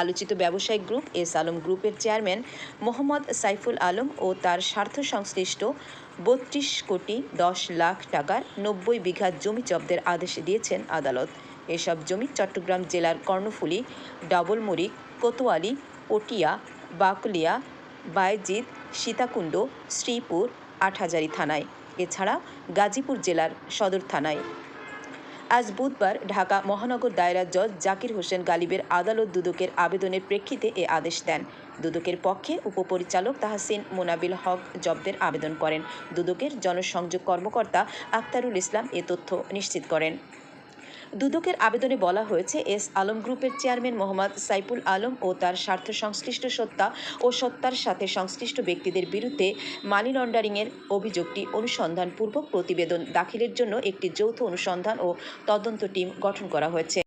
আলোচিত ব্যবসায়িক group S Alam গ্রুপের চেয়ারম্যান মোহাম্মদ সাইফুল আলম ও তার স্বার্থ সংশ্লিষ্ট বত্রিশ কোটি দশ লাখ টাকার নব্বই বিঘা জমি জব্দের আদেশ দিয়েছেন আদালত। এসব জমি চট্টগ্রাম জেলার কর্ণফুলী ডাবলমুরিক কোতোয়ালি, পটিয়া, বাকলিয়া বায়জিৎ সীতাকুণ্ড, শ্রীপুর, আটহাজারী থানায়। এছাড়া গাজীপুর জেলার সদর থানায়। আজ বুধবার ঢাকা মহানগর দায়রা জজ জাকির হোসেন গালিবের আদালত দুদকের আবেদনের প্রেক্ষিতে এ আদেশ দেন। দুদকের পক্ষে উপপরিচালক তাহসিন মোনাবিল হক জব্দের আবেদন করেন। দুদকের জনসংযোগ কর্মকর্তা আক্তারুল ইসলাম এ তথ্য নিশ্চিত করেন। দুদকের আবেদনে বলা হয়েছে, এস আলম গ্রুপের চেয়ারম্যান মোহাম্মদ সাইফুল আলম ও তার স্বার্থ সংশ্লিষ্ট সত্তা ও সত্তার সাথে সংশ্লিষ্ট ব্যক্তিদের বিরুদ্ধে মানি লন্ডারিংয়ের অভিযোগটি অনুসন্ধানপূর্বক প্রতিবেদন দাখিলের জন্য একটি যৌথ অনুসন্ধান ও তদন্ত টিম গঠন করা হয়েছে।